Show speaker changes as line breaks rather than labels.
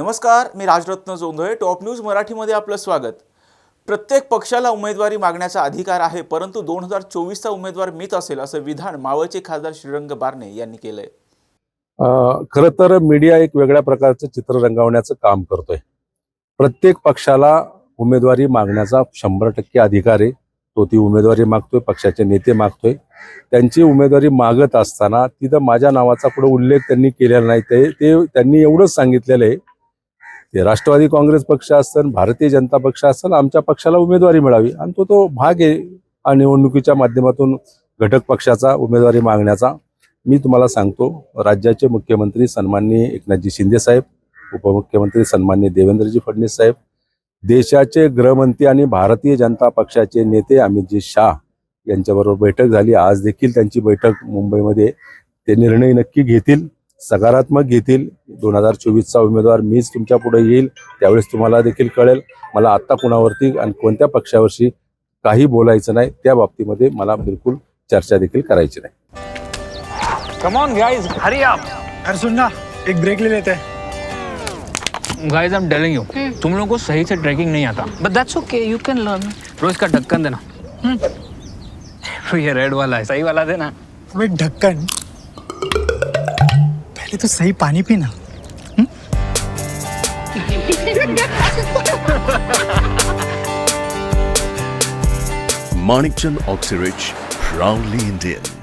नमस्कार मी Rajratna Jondhale top news मराठीमध्ये आपलं स्वागत. प्रत्येक पक्षाला उमेदवारी मागण्याचा अधिकार आहे परंतु दोन हजार चोवीसचा उमेदवार मीच असेल असं विधान मावळचे खासदार श्रीरंग बारणे यांनी केलंय.
खर खरं तर मीडिया एक वेगळ्या प्रकारचं चित्र रंगवण्याचं काम करतोय. प्रत्येक पक्षाला उमेदवारी मागण्याचा शंभर टक्के अधिकार आहे. तो ती उमेदवारी मागतोय पक्षाचे नेते मागतोय. त्यांची उमेदवारी मागत असताना तिथं माझ्या नावाचा पुढे उल्लेख त्यांनी केलेला नाही ते ते त्यांनी एवढंच सांगितलेलं आहे ते राष्ट्रवादी काँग्रेस पक्ष असेल भारतीय जनता पक्ष असेल आमच्या पक्षाला उमेदवारी मिळावी. आणि तो तो भाग आहे हा निवडणुकीच्या माध्यमातून घटक पक्षाचा उमेदवारी मागण्याचा. मी तुम्हाला सांगतो राज्याचे मुख्यमंत्री सन्माननीय एकनाथजी शिंदे साहेब उपमुख्यमंत्री सन्माननीय देवेंद्रजी फडणवीस साहेब देशाचे गृहमंत्री आणि भारतीय जनता पक्षाचे नेते अमितजी शाह यांच्याबरोबर बैठक झाली. आज देखील त्यांची बैठक मुंबईमध्ये. ते निर्णय नक्की घेतील. सकारात्मक घेतील. दोन हजार चोवीसचा उमेदवार मीच तुमच्यापुढे येईल त्यावेळेस तुम्हाला देखील कळेल. मला आत्ता कुणावरती आणि कोणत्या पक्षावरशी काही बोलायचं नाही त्या बाबतीमध्ये मला बिलकुल चर्चा देखील करायची नाही.
Come on guys hurry up
अरे सुन ना एक ब्रेक ले लेते. हैं
guys I am telling you तुम लोगों को सही से ट्रैकिंग नहीं आता.
But that's okay, you can learn.
रोज का ढक्कन देना. ये रेड वाला है सही वाला देना.
ढक्कन पहले तो सही पानी पीना
Manikchand Oxyrich, proudly Indian.